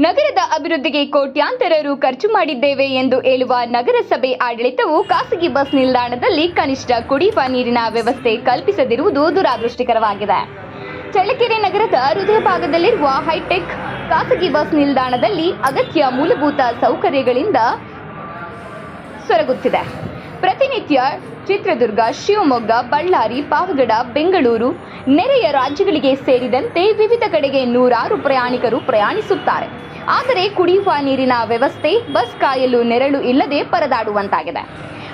ನಗರದ ಅಭಿವೃದ್ಧಿಗೆ ಕೋಟ್ಯಾಂತರ ರು ಖರ್ಚು ಮಾಡಿದ್ದೇವೆ ಎಂದು ಹೇಳುವ ನಗರಸಭೆ ಆಡಳಿತವು ಖಾಸಗಿ ಬಸ್ ನಿಲ್ದಾಣದಲ್ಲಿ ಕನಿಷ್ಠ ಕುಡಿಯುವ ನೀರಿನ ವ್ಯವಸ್ಥೆ ಕಲ್ಪಿಸದಿರುವುದು ದುರಾದೃಷ್ಟಕರವಾಗಿದೆ. ಚಳ್ಳಕೆರೆ ನಗರದ ಹೃದಯ ಭಾಗದಲ್ಲಿರುವ ಹೈಟೆಕ್ ಖಾಸಗಿ ಬಸ್ ನಿಲ್ದಾಣದಲ್ಲಿ ಅಗತ್ಯ ಮೂಲಭೂತ ಸೌಕರ್ಯಗಳಿಂದ ಸೊರಗುತ್ತಿದೆ. ಪ್ರತಿನಿತ್ಯ ಚಿತ್ರದುರ್ಗ, ಶಿವಮೊಗ್ಗ, ಬಳ್ಳಾರಿ, ಪಾವಗಡ, ಬೆಂಗಳೂರು ನೆರೆಯ ರಾಜ್ಯಗಳಿಗೆ ಸೇರಿದಂತೆ ವಿವಿಧ ಕಡೆಗೆ ನೂರಾರು ಪ್ರಯಾಣಿಕರು ಪ್ರಯಾಣಿಸುತ್ತಾರೆ. ಆದರೆ ಕುಡಿಯುವ ನೀರಿನ ವ್ಯವಸ್ಥೆ, ಬಸ್ ಕಾಯಲು ನೆರಳು ಇಲ್ಲದೆ ಪರದಾಡುವಂತಾಗಿದೆ.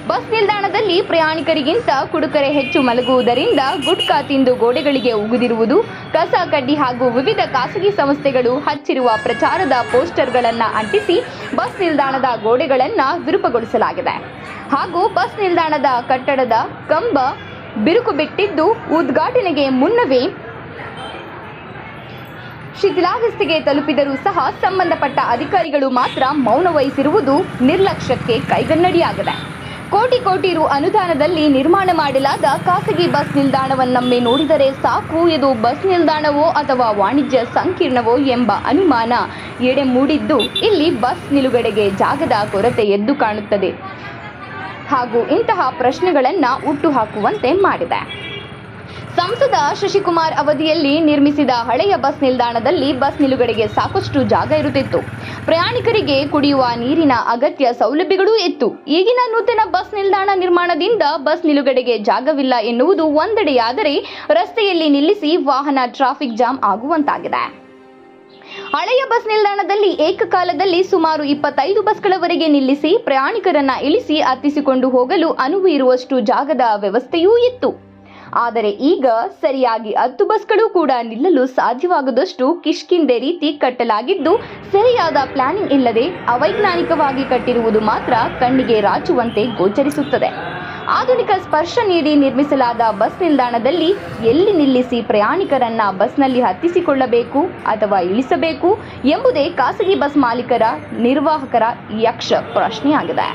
ಬಸ್ ನಿಲ್ದಾಣದಲ್ಲಿ ಪ್ರಯಾಣಿಕರಿಗಿಂತ ಕುಡುಕರೆ ಹೆಚ್ಚು ಮಲಗುವುದರಿಂದ ಗುಟ್ಕಾ ತಿಂದು ಗೋಡೆಗಳಿಗೆ ಉಗಿದಿರುವುದು, ಕಸ ಕಡ್ಡಿ ಹಾಗೂ ವಿವಿಧ ಖಾಸಗಿ ಸಂಸ್ಥೆಗಳು ಹಚ್ಚಿರುವ ಪ್ರಚಾರದ ಪೋಸ್ಟರ್ಗಳನ್ನು ಅಂಟಿಸಿ ಬಸ್ ನಿಲ್ದಾಣದ ಗೋಡೆಗಳನ್ನು ವಿರೂಪಗೊಳಿಸಲಾಗಿದೆ. ಹಾಗೂ ಬಸ್ ನಿಲ್ದಾಣದ ಕಟ್ಟಡದ ಕಂಬ ಬಿರುಕು ಬಿಟ್ಟಿದ್ದು, ಉದ್ಘಾಟನೆಗೆ ಮುನ್ನವೇ ಶಿಥಿಲಾವಸ್ಥೆಗೆ ತಲುಪಿದರೂ ಸಹ ಸಂಬಂಧಪಟ್ಟ ಅಧಿಕಾರಿಗಳು ಮಾತ್ರ ಮೌನ ವಹಿಸಿರುವುದು ನಿರ್ಲಕ್ಷ್ಯಕ್ಕೆ ಕೈಗನ್ನಡಿಯಾಗಿದೆ. ಕೋಟಿ ಕೋಟಿ ರು ಅನುದಾನದಲ್ಲಿ ನಿರ್ಮಾಣ ಮಾಡಲಾದ ಖಾಸಗಿ ಬಸ್ ನಿಲ್ದಾಣವನ್ನೊಮ್ಮೆ ನೋಡಿದರೆ ಸಾಕು, ಇದು ಬಸ್ ನಿಲ್ದಾಣವೋ ಅಥವಾ ವಾಣಿಜ್ಯ ಸಂಕೀರ್ಣವೋ ಎಂಬ ಅನುಮಾನ ಎಡೆ ಮೂಡಿದ್ದು ಇಲ್ಲಿ ಬಸ್ ನಿಲುಗಡೆಗೆ ಜಾಗದ ಕೊರತೆ ಎದ್ದು ಕಾಣುತ್ತದೆ. ಹಾಗೂ ಇಂತಹ ಪ್ರಶ್ನೆಗಳನ್ನು ಹುಟ್ಟುಹಾಕುವಂತೆ ಮಾಡಿದೆ. ಸಂಸದ ಶಶಿಕುಮಾರ್ ಅವಧಿಯಲ್ಲಿ ನಿರ್ಮಿಸಿದ ಹಳೆಯ ಬಸ್ ನಿಲ್ದಾಣದಲ್ಲಿ ಬಸ್ ನಿಲುಗಡೆಗೆ ಸಾಕಷ್ಟು ಜಾಗ ಇರುತ್ತಿತ್ತು. ಪ್ರಯಾಣಿಕರಿಗೆ ಕುಡಿಯುವ ನೀರಿನ ಅಗತ್ಯ ಸೌಲಭ್ಯಗಳೂ ಇತ್ತು. ಈಗಿನ ನೂತನ ಬಸ್ ನಿಲ್ದಾಣ ನಿರ್ಮಾಣದಿಂದ ಬಸ್ ನಿಲುಗಡೆಗೆ ಜಾಗವಿಲ್ಲ ಎನ್ನುವುದು ಒಂದೆಡೆಯಾದರೆ ರಸ್ತೆಯಲ್ಲಿ ನಿಲ್ಲಿಸಿ ವಾಹನ ಟ್ರಾಫಿಕ್ ಜಾಮ್ ಆಗುವಂತಾಗಿದೆ. ಹಳೆಯ ಬಸ್ ನಿಲ್ದಾಣದಲ್ಲಿ ಏಕಕಾಲದಲ್ಲಿ ಸುಮಾರು ಇಪ್ಪತ್ತೈದು ಬಸ್ಗಳವರೆಗೆ ನಿಲ್ಲಿಸಿ ಪ್ರಯಾಣಿಕರನ್ನ ಇಳಿಸಿ ಅತ್ತಿಸಿಕೊಂಡು ಹೋಗಲು ಅನುವು ಇರುವಷ್ಟು ಜಾಗದ ವ್ಯವಸ್ಥೆಯೂ ಇತ್ತು. ಆದರೆ ಈಗ ಸರಿಯಾಗಿ ಹತ್ತು ಬಸ್ಗಳು ಕೂಡ ನಿಲ್ಲಲು ಸಾಧ್ಯವಾಗದಷ್ಟು ಕಿಷ್ಕಿಂದೆ ರೀತಿ ಕಟ್ಟಲಾಗಿದ್ದು, ಸರಿಯಾದ ಪ್ಲಾನಿಂಗ್ ಇಲ್ಲದೆ ಅವೈಜ್ಞಾನಿಕವಾಗಿ ಕಟ್ಟಿರುವುದು ಮಾತ್ರ ಕಣ್ಣಿಗೆ ರಾಚುವಂತೆ ಗೋಚರಿಸುತ್ತದೆ. ಆಧುನಿಕ ಸ್ಪರ್ಶ ನೀಡಿ ನಿರ್ಮಿಸಲಾದ ಬಸ್ ನಿಲ್ದಾಣದಲ್ಲಿ ಎಲ್ಲಿ ನಿಲ್ಲಿಸಿ ಪ್ರಯಾಣಿಕರನ್ನ ಬಸ್ನಲ್ಲಿ ಹತ್ತಿಸಿಕೊಳ್ಳಬೇಕು ಅಥವಾ ಇಳಿಸಬೇಕು ಎಂಬುದೇ ಖಾಸಗಿ ಬಸ್ ಮಾಲೀಕರ ನಿರ್ವಾಹಕರ ಯಕ್ಷ ಪ್ರಶ್ನೆಯಾಗಿದೆ.